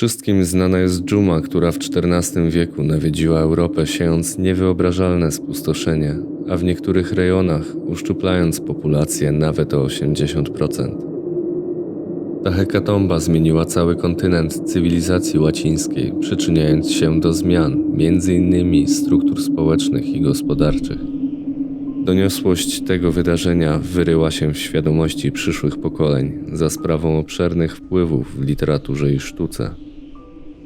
Wszystkim znana jest dżuma, która w XIV wieku nawiedziła Europę, siejąc niewyobrażalne spustoszenie, a w niektórych rejonach uszczuplając populację nawet o 80%. Ta hekatomba zmieniła cały kontynent cywilizacji łacińskiej, przyczyniając się do zmian, m.in. struktur społecznych i gospodarczych. Doniosłość tego wydarzenia wyryła się w świadomości przyszłych pokoleń za sprawą obszernych wpływów w literaturze i sztuce.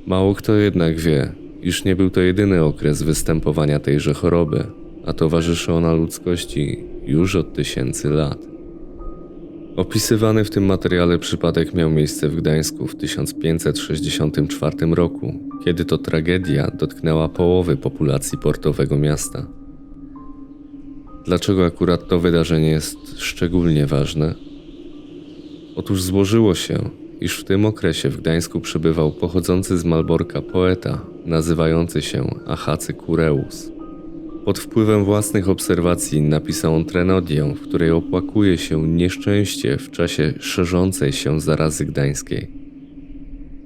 Mało kto jednak wie, iż nie był to jedyny okres występowania tejże choroby, a towarzyszy ona ludzkości już od tysięcy lat. Opisywany w tym materiale przypadek miał miejsce w Gdańsku w 1564 roku, kiedy to tragedia dotknęła połowy populacji portowego miasta. Dlaczego akurat to wydarzenie jest szczególnie ważne? Otóż złożyło się, iż w tym okresie w Gdańsku przybywał pochodzący z Malborka poeta nazywający się Achacy Kureus. Pod wpływem własnych obserwacji napisał on trenodię, w której opłakuje się nieszczęście w czasie szerzącej się zarazy gdańskiej.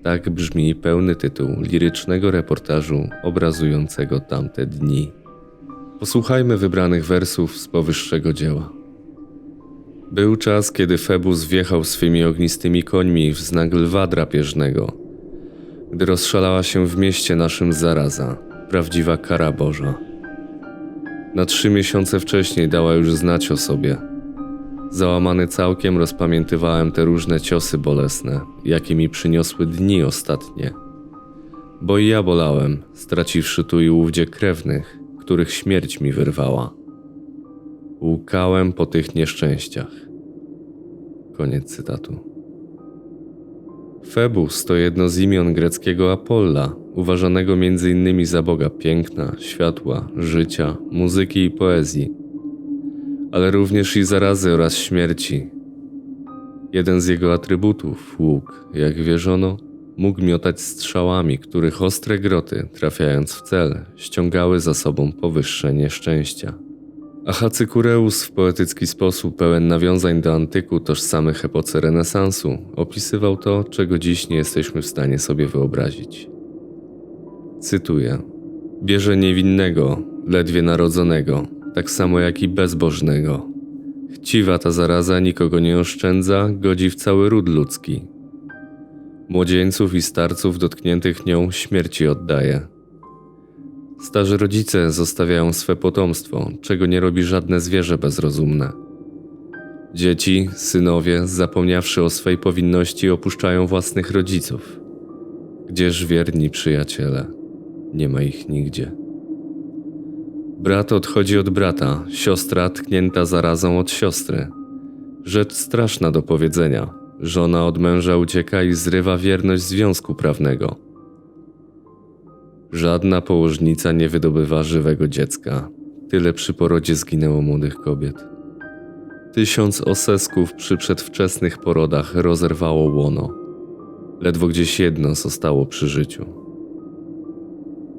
Tak brzmi pełny tytuł lirycznego reportażu obrazującego tamte dni. Posłuchajmy wybranych wersów z powyższego dzieła. Był czas, kiedy Febus wjechał swymi ognistymi końmi w znak lwa drapieżnego, gdy rozszalała się w mieście naszym zaraza, prawdziwa kara Boża. Na trzy miesiące wcześniej dała już znać o sobie. Załamany całkiem rozpamiętywałem te różne ciosy bolesne, jakie mi przyniosły dni ostatnie. Bo i ja bolałem, straciwszy tu i ówdzie krewnych, których śmierć mi wyrwała. Łkałem po tych nieszczęściach. Koniec cytatu. Febus to jedno z imion greckiego Apolla, uważanego m.in. za boga piękna, światła, życia, muzyki i poezji, ale również i zarazy oraz śmierci. Jeden z jego atrybutów, łuk, jak wierzono, mógł miotać strzałami, których ostre groty, trafiając w cel, ściągały za sobą powyższe nieszczęścia. A Hacykureus w poetycki sposób pełen nawiązań do antyku tożsamych epoce renesansu opisywał to, czego dziś nie jesteśmy w stanie sobie wyobrazić. Cytuję: Bierze niewinnego, ledwie narodzonego, tak samo jak i bezbożnego. Chciwa ta zaraza nikogo nie oszczędza, godzi w cały ród ludzki. Młodzieńców i starców dotkniętych nią śmierci oddaje. Starzy rodzice zostawiają swe potomstwo, czego nie robi żadne zwierzę bezrozumne. Dzieci, synowie, zapomniawszy o swej powinności, opuszczają własnych rodziców. Gdzież wierni przyjaciele? Nie ma ich nigdzie. Brat odchodzi od brata, siostra tknięta zarazą od siostry. Rzecz straszna do powiedzenia. Żona od męża ucieka i zrywa wierność związku prawnego. Żadna położnica nie wydobywa żywego dziecka. Tyle przy porodzie zginęło młodych kobiet. Tysiąc osesków przy przedwczesnych porodach rozerwało łono. Ledwo gdzieś jedno zostało przy życiu.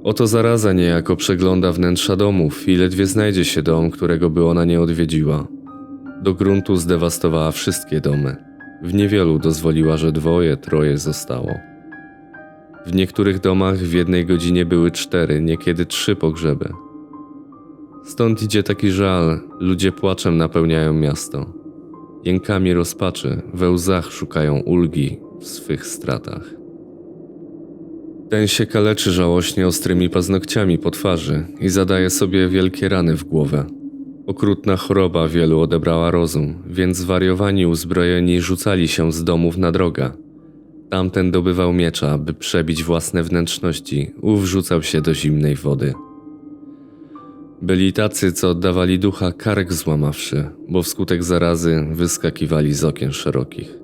Oto zaraza niejako przegląda wnętrza domów i ledwie znajdzie się dom, którego by ona nie odwiedziła. Do gruntu zdewastowała wszystkie domy. W niewielu dozwoliła, że dwoje, troje zostało. W niektórych domach w jednej godzinie były cztery, niekiedy trzy pogrzeby. Stąd idzie taki żal, ludzie płaczem napełniają miasto. Jękami rozpaczy, we łzach szukają ulgi w swych stratach. Ten się kaleczy żałośnie ostrymi paznokciami po twarzy i zadaje sobie wielkie rany w głowę. Okrutna choroba wielu odebrała rozum, więc zwariowani uzbrojeni rzucali się z domów na drogę. Tamten dobywał miecza, by przebić własne wnętrzności, ów rzucał się do zimnej wody. Byli tacy, co oddawali ducha karek złamawszy, bo wskutek zarazy wyskakiwali z okien szerokich.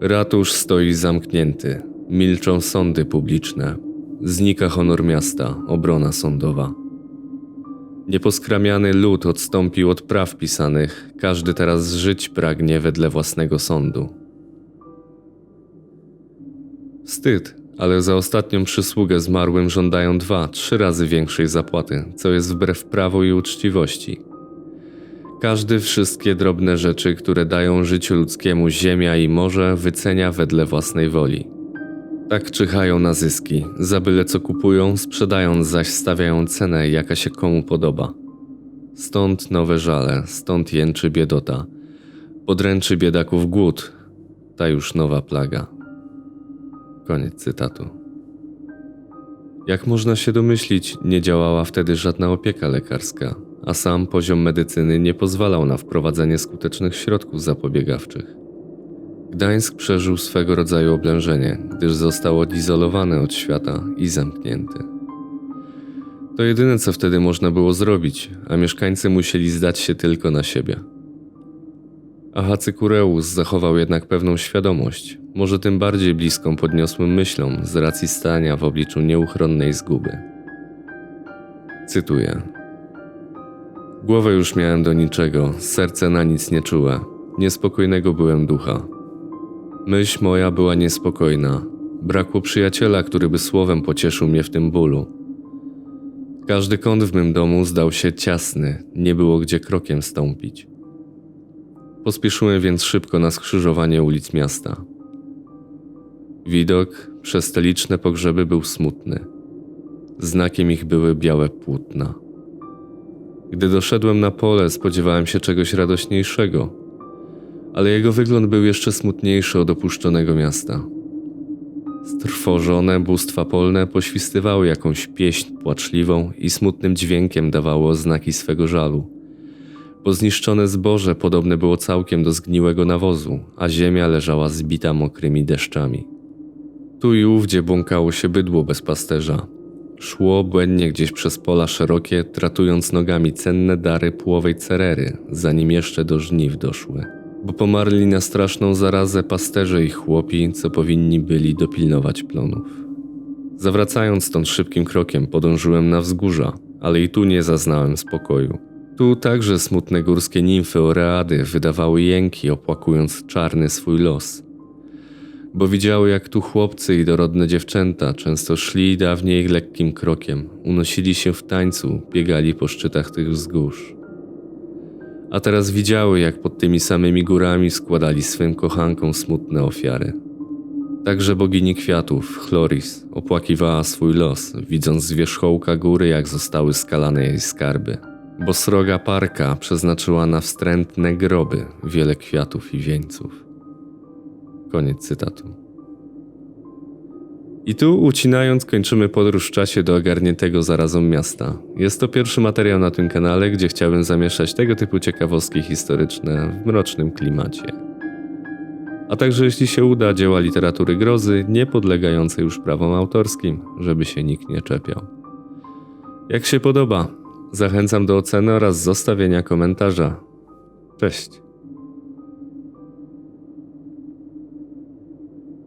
Ratusz stoi zamknięty, milczą sądy publiczne, znika honor miasta, obrona sądowa. Nieposkramiany lud odstąpił od praw pisanych, każdy teraz żyć pragnie wedle własnego sądu. Wstyd, ale za ostatnią przysługę zmarłym żądają dwa, trzy razy większej zapłaty, co jest wbrew prawu i uczciwości. Każdy wszystkie drobne rzeczy, które dają życiu ludzkiemu ziemia i morze, wycenia wedle własnej woli. Tak czyhają na zyski, za byle co kupują, sprzedając zaś stawiają cenę, jaka się komu podoba. Stąd nowe żale, stąd jęczy biedota. Podręczy biedaków głód, ta już nowa plaga. Koniec cytatu. Jak można się domyślić, nie działała wtedy żadna opieka lekarska, a sam poziom medycyny nie pozwalał na wprowadzenie skutecznych środków zapobiegawczych. Gdańsk przeżył swego rodzaju oblężenie, gdyż został odizolowany od świata i zamknięty. To jedyne, co wtedy można było zrobić, a mieszkańcy musieli zdać się tylko na siebie. Ahacykureus zachował jednak pewną świadomość, może tym bardziej bliską podniosłym myślom z racji stania w obliczu nieuchronnej zguby. Cytuję. Głowę już miałem do niczego, serce na nic nie czułe, niespokojnego byłem ducha. Myśl moja była niespokojna, brakło przyjaciela, który by słowem pocieszył mnie w tym bólu. Każdy kąt w mym domu zdał się ciasny, nie było gdzie krokiem stąpić. Pospieszyłem więc szybko na skrzyżowanie ulic miasta. Widok przez te liczne pogrzeby był smutny. Znakiem ich były białe płótna. Gdy doszedłem na pole, spodziewałem się czegoś radośniejszego, ale jego wygląd był jeszcze smutniejszy od opuszczonego miasta. Strwożone bóstwa polne poświstywały jakąś pieśń płaczliwą i smutnym dźwiękiem dawało oznaki swego żalu. Bo zniszczone zboże podobne było całkiem do zgniłego nawozu, a ziemia leżała zbita mokrymi deszczami. Tu i ówdzie błąkało się bydło bez pasterza. Szło błędnie gdzieś przez pola szerokie, tratując nogami cenne dary płowej cerery, zanim jeszcze do żniw doszły. Bo pomarli na straszną zarazę pasterze i chłopi, co powinni byli dopilnować plonów. Zawracając stąd szybkim krokiem, podążyłem na wzgórza, ale i tu nie zaznałem spokoju. Tu także smutne górskie nimfy oready wydawały jęki, opłakując czarny swój los. Bo widziały, jak tu chłopcy i dorodne dziewczęta często szli dawniej lekkim krokiem, unosili się w tańcu, biegali po szczytach tych wzgórz. A teraz widziały, jak pod tymi samymi górami składali swym kochankom smutne ofiary. Także bogini kwiatów, Chloris, opłakiwała swój los, widząc z wierzchołka góry, jak zostały skalane jej skarby. Bo sroga parka przeznaczyła na wstrętne groby wiele kwiatów i wieńców. Koniec cytatu. I tu, ucinając, kończymy podróż w czasie do ogarniętego zarazą miasta. Jest to pierwszy materiał na tym kanale, gdzie chciałbym zamieszać tego typu ciekawostki historyczne w mrocznym klimacie. A także jeśli się uda, dzieła literatury grozy, nie podlegające już prawom autorskim, żeby się nikt nie czepiał. Jak się podoba, zachęcam do oceny oraz zostawienia komentarza. Cześć.